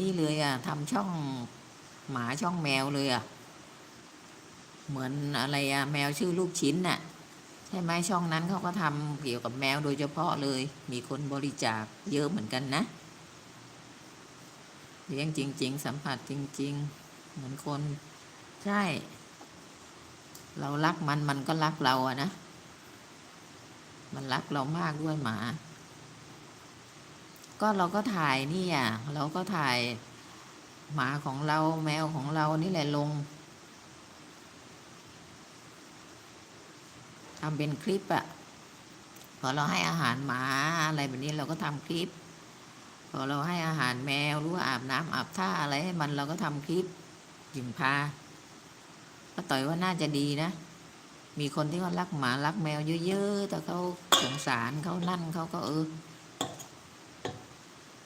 นี่เลยอะทำช่องหมาช่องแมวเลยอะเหมือนอะไรอะแมวชื่อลูกชิ้นน่ะใช่ไหมช่องนั้นเขาก็ทำเกี่ยวกับแมวโดยเฉพาะเลย มีคนบริจาคเยอะเหมือนกันนะเลี้ยงจริง ๆ สัมผัสจริง ๆ เหมือนคนใช่ เรารักมันมันก็รักเราอะนะ มันรักเรามากด้วยหมา ก็เราก็ถ่ายนี่อะเราก็ถ่ายหมาของเราแมวของเรานี่แหละลงทำเป็นคลิปอะพอเราให้อาหารหมาอะไรแบบนี้เราก็ทำคลิป พอเราให้อาหารแมวหรือว่าอาบน้ำอาบท่าอะไรให้มันเราก็ทำคลิปยิงพาก็ต่อยว่าน่าจะดีนะ มีคนที่เขารักหมารักแมวเยอะๆแต่เขาสงสารเขานั่นเขาก็เออ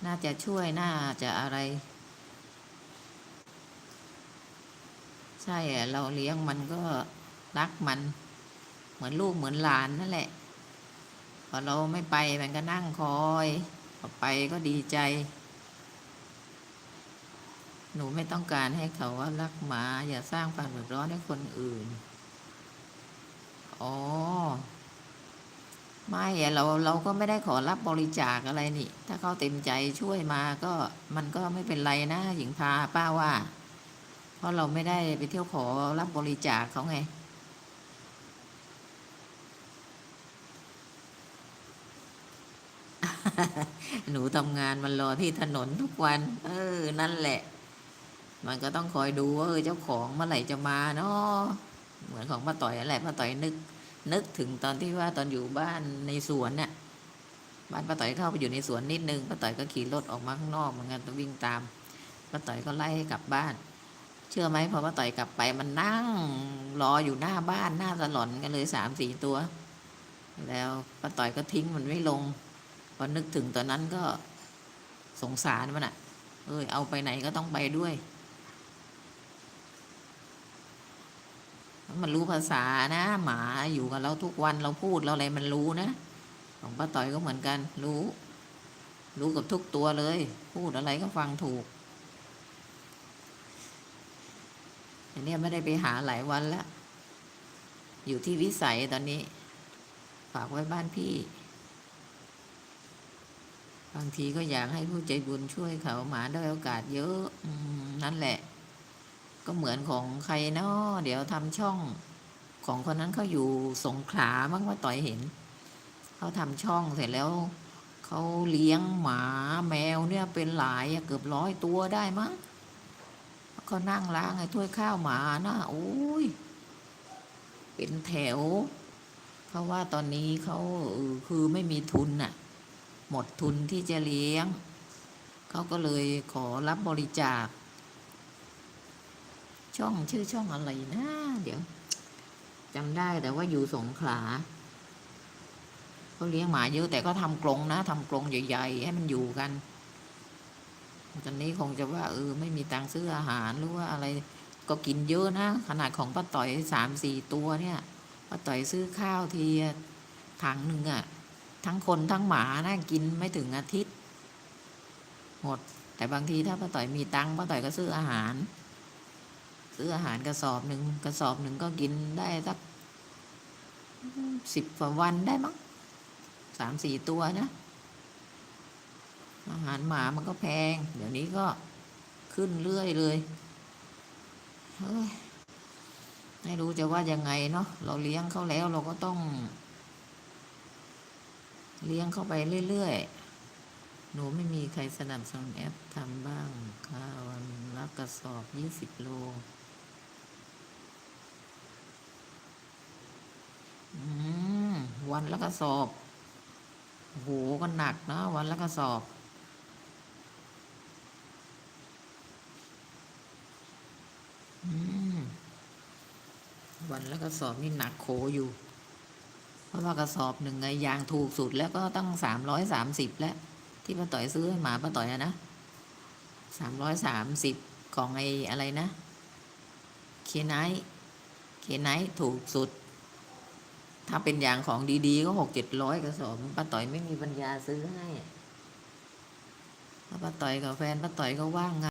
น่าจะช่วยน่าจะอะไร ใช่เราเลี้ยงมันก็รักมัน เหมือนลูกเหมือนหลานนั่นแหละ พอเราไม่ไปมันก็นั่งคอยพอไปก็ดีใจ หนูไม่ต้องการให้เขาว่ารักหมา อย่าสร้างความเดือดร้อนให้คนอื่น อ๋อ ไม่อะเราเราก็ไม่ได้ขอรับบริจาคอะไรนี่ ถ้าเขาเต็มใจช่วยมาก็มันก็ไม่เป็นไรนะหญิงพาป้าว่า เพราะเราไม่ได้ไปเที่ยวขอรับบริจาคเขาไงหนูทำงานมันรอที่ถนนทุกวัน เออ นั่นแหละ มันก็ต้องคอยดูว่าเออเจ้าของเมื่อไหร่จะมาเนาะเหมือนของป้าต่อยนั่นแหละป้าต่อยนึก นึกถึงตอนที่ว่าตอนอยู่บ้านในสวนเนี่ยบ้านป้าต่อยเข้าไปอยู่ในสวนนิดนึงป้าต่อยก็ขี่รถออกมาข้างนอกเหมือนกันต้องวิ่งตามป้าต่อยก็ไล่ให้กลับบ้าน เชื่อไหมพอป้าต่อยกลับไปมันนั่งรออยู่หน้าบ้านหน้าสลอนกันเลยสามสี่ตัว แล้วป้าต่อยก็ทิ้งมันไม่ลงพอนึกถึงตอนนั้นก็สงสารมันอะ่ะเอ้ยเอาไปไหนก็ต้องไปด้วย มันรู้ภาษานะ หมาอยู่กับเราทุกวันเราพูดเราอะไรมันรู้นะ ของป้าต่อยก็เหมือนกัน รู้ รู้กับทุกตัวเลย พูดอะไรก็ฟังถูกอันนี้ไม่ได้ไปหาหลายวันแล้ว อยู่ที่วิสัยตอนนี้ ฝากไว้บ้านพี่ บางทีก็อยากให้ผู้ใจบุญช่วยเขาหมาได้โอกาสเยอะอนั่นแหละ ก็เหมือนของใครเนาะเดี๋ยวทำช่องของคนนั้นเขาอยู่สงขลาบ้างว่าต่อยเห็น เขาทำช่องเสร็จแล้วเขาเลี้ยงหมาแมวเนี่ยเป็นหลายเกือบร้อยตัวได้มั้งเขานั่งล้างไอ้ถ้วยข้าวหมานะโอ้ยเป็นแถว เพราะว่าตอนนี้เขาคือไม่มีทุนน่ะ หมดทุนที่จะเลี้ยง เขาก็เลยขอรับบริจาค ช่องชื่อช่องอะไรนะเดี๋ยวจำได้แต่ว่าอยู่สงขลาเขาเลี้ยงหมาเยอะแต่ก็ทำกรงนะทำกรงใหญ่ๆให้มันอยู่กันตอนนี้คงจะว่าเออไม่มีตังค์ซื้ออาหารหรือว่าอะไรก็กินเยอะนะขนาดของป้าต่อยสามสี่ตัวเนี่ยป้าต่อยซื้อข้าวทีถังหนึ่งอะทั้งคนทั้งหมานะกินไม่ถึงอาทิตย์ หมด แต่บางทีถ้าป้าต่อยมีตังค์ป้าต่อยก็ซื้ออาหาร ซื้ออาหารกระสอบหนึ่งกระสอบหนึ่งก็กินได้สักสิบกว่าวันได้มั้งสามสี่ตัวนะ อาหารหมามันก็แพง เดี๋ยวนี้ก็ขึ้นเรื่อยเลยเฮ้ยไม่รู้จะว่ายังไงเนาะเราเลี้ยงเขาแล้วเราก็ต้อง เลี้ยงเข้าไปเรื่อยๆ หนูไม่มีใครสนับสนุนแอปทำบ้างข้าววันละกระสอบยี่สิบโล อืม วันละกระสอบโหก็หนักนะวันละกระสอบอวันละกระสอบนี่หนักโขอยู่ เพราะว่ากระสอบหนึ่งไงยางถูกสุดแล้วก็ตั้งสามร้อยสามสิบแล้ว ที่ป้าต่อยซื้อให้หมาป้าต่อยนะสามร้อยสามสิบของไอ้อะไรนะ เคไนท์เคไนท์ถูกสุด ถ้าเป็นอย่างของดีๆ ก็หกเจ็ดร้อยกระสอบป้าต่อยไม่มีปัญญาซื้อให้มเพราป้าต่อยกับแฟนป้าต่อยก็ว่างงาน